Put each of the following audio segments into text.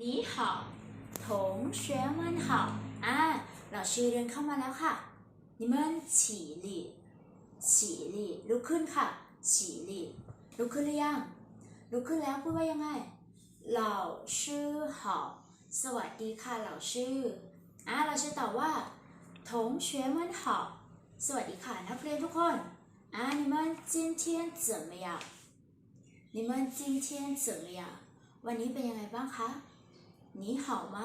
你好同学们好อ่าเราเรียนเข้ามาแล้วค่ะ你们起立起立ลุกขึ้นค่ะ起立ลุกขึ้นหรือยังลุกขึ้นแล้วพูดว่ายังไง老师好สวัสดีค่ะเหล่าชื่ออ่าเราจะตอบว่า同学们好สวัสดีค่ะนักเรียนทุกคนอ่า你们今天怎么样你们今天怎么样วันนี้เป็นยังไงบ้างคะ 你好吗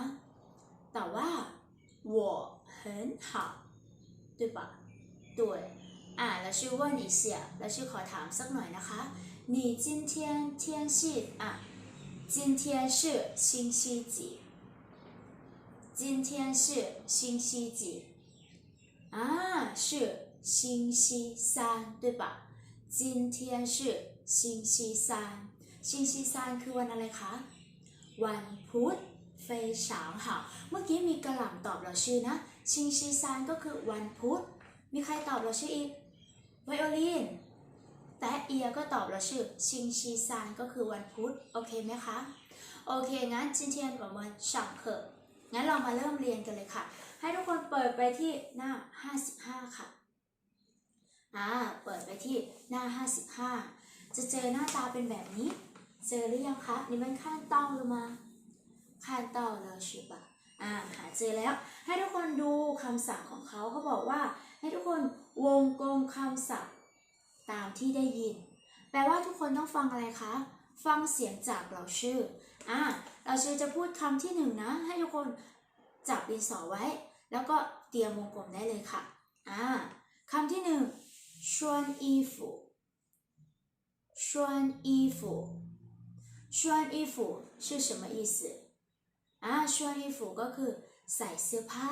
แต่ว่า我很好对吧对อ่าแล้วชื่อว่า你是แล้วชื่อขอถามสักหน่อยนะคะ你今天天气อ่ะ今天是星期几今天是星期几啊是星期三对吧今天是星期三星期三คือวันอะไรคะวันพุธ เฟยางเห่าเมื่อกี้มีกระหล่ำตอบเราชื่อนะ ชิงชีซานก็คือวันพุธ มีใครตอบเราชื่ออีก ไวโอลิน แต่เอียก็ตอบเราชื่อ ชิงชีซานก็คือวันพุธ โอเคไหมคะ โอเค งั้นจินเทียนบอกว่าฉางเของั้นเรามาเริ่มเรียนกันเลยค่ะ ให้ทุกคนเปิดไปที่หน้า 55 ค่ะ อ่า เปิดไปที่หน้า 55 จะเจอหน้าตาเป็นแบบนี้ เจอหรือยังคะ นี่มันขั้นต้องหรือมา 看到了是吧อ่า หาเจอแล้ว ให้ทุกคนดูคำศัพท์ของเขาเขาบอกว่า ให้ทุกคนวงกลมคำศัพท์ตามที่ได้ยิน แปลว่าทุกคนต้องฟังอะไรคะ ฟังเสียงจากเราชื่อ อ่า เราชื่อจะพูดคำที่หนึ่งนะ ให้ทุกคนจับดินสอไว้ แล้วก็เตรียมวงกลมได้เลยค่ะ อ่าคำที่หนึ่ง穿衣服穿衣服穿衣服是什么意思 อ่า穿衣服ก็คือใส่เสื้อผ้า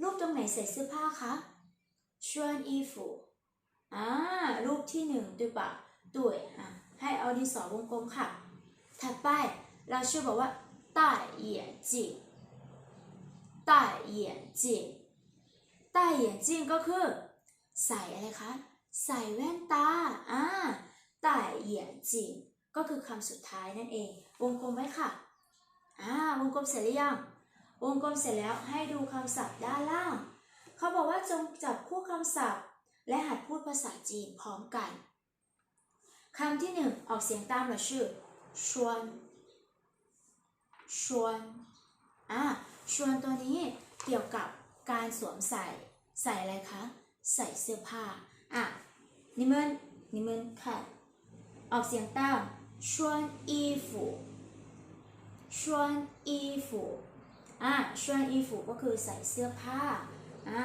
รูปตรงไหนใส่เสื้อผ้าคะ穿衣服อ่ารูปที่หนึ่ง对吧对อ่ะให้เอาดินสอวงกลมค่ะ ถัดไปเราชื่อบอกว่า戴眼镜戴眼镜戴眼镜ก็คือ ใส่อะไรคะ ใส่แว่นตา อ่า戴眼镜ก็คือคำสุดท้ายนั่นเอง วงกลมไว้ค่ะ อ่าวงกลมเสร็จหรือยัง วงกลมเสร็จแล้วให้ดูคำศัพท์ด้านล่าง เขาบอกว่าจงจับคู่คำศัพท์ และหัดพูดภาษาจีนพร้อมกัน คำที่หนึ่งออกเสียงตามเราชื่อชวนชวนอ่าชวนตัวนี้เกี่ยวกับการสวมใส่ ใส่อะไรคะ ใส่เสื้อผ้า อ่ะ你们你们看ออกเสียงตาม穿衣服 ชวนอีฟูอะชวนอีฟูก็คือใส่เสื้อผ้าอะ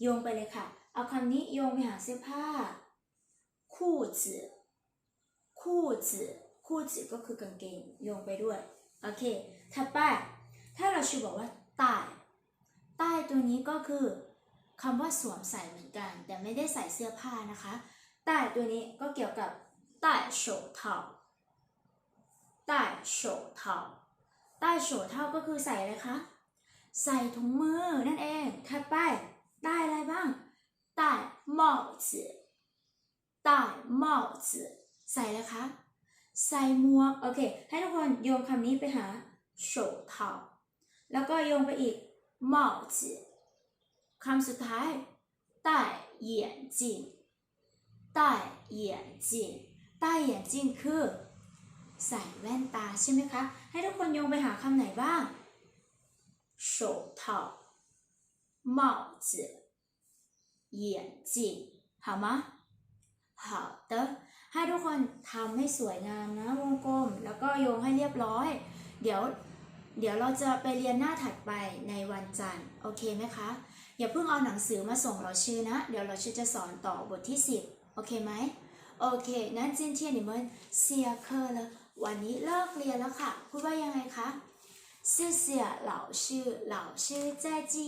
โยงไปเลยค่ะ เอาคำนี้โยงไปหาเสื้อผ้าคู่จือคู่จือคู่จือก็คือกางเกงโยงไปด้วย โอเคถัดไปถ้าเราชูบอกว่าใต้ใต้ตัวนี้ก็คือคำว่าสวมใส่เหมือนกัน แต่ไม่ได้ใส่เสื้อผ้านะคะใต้ตัวนี้ก็เกี่ยวกับใต้手套 ใต้โฉเทาใต้โฉเทาก็คือใส่อะไรคะ ใส่ถุงมือนั่นเอง ถัดไปใต้อะไรบ้างใต้หม้อใต้หม้อใส่แล้วคะ ใส่หมวก โอเค ให้ทุกคนโยงคำนี้ไปหาโฉเทาแล้วก็โยงไปอีกหม้อคำสุดท้ายใต้เหยียนใต้เหยีนใต้เหยีนคือ ใส่แว่นตาใช่ไหมคะ ให้ทุกคนโยงไปหาคำไหนบ้าง手套帽子眼镜好吗好的ให้ทุกคนทำให้สวยงามนะวงกลม แล้วก็โยงให้เรียบร้อย เดี๋ยว เดี๋ยวเราจะไปเรียนหน้าถัดไปในวันจันทร์ โอเคไหมคะ อย่าเพิ่งเอาหนังสือมาส่งเราชื่อนะ เดี๋ยวเราชื่อจะสอนต่อบทที่ 10 โอเคไหม โอเคนั้น今天你们下课了วันนี้เลิกเรียนแล้วค่ะ พูดว่ายังไงคะ谢谢老师老师再见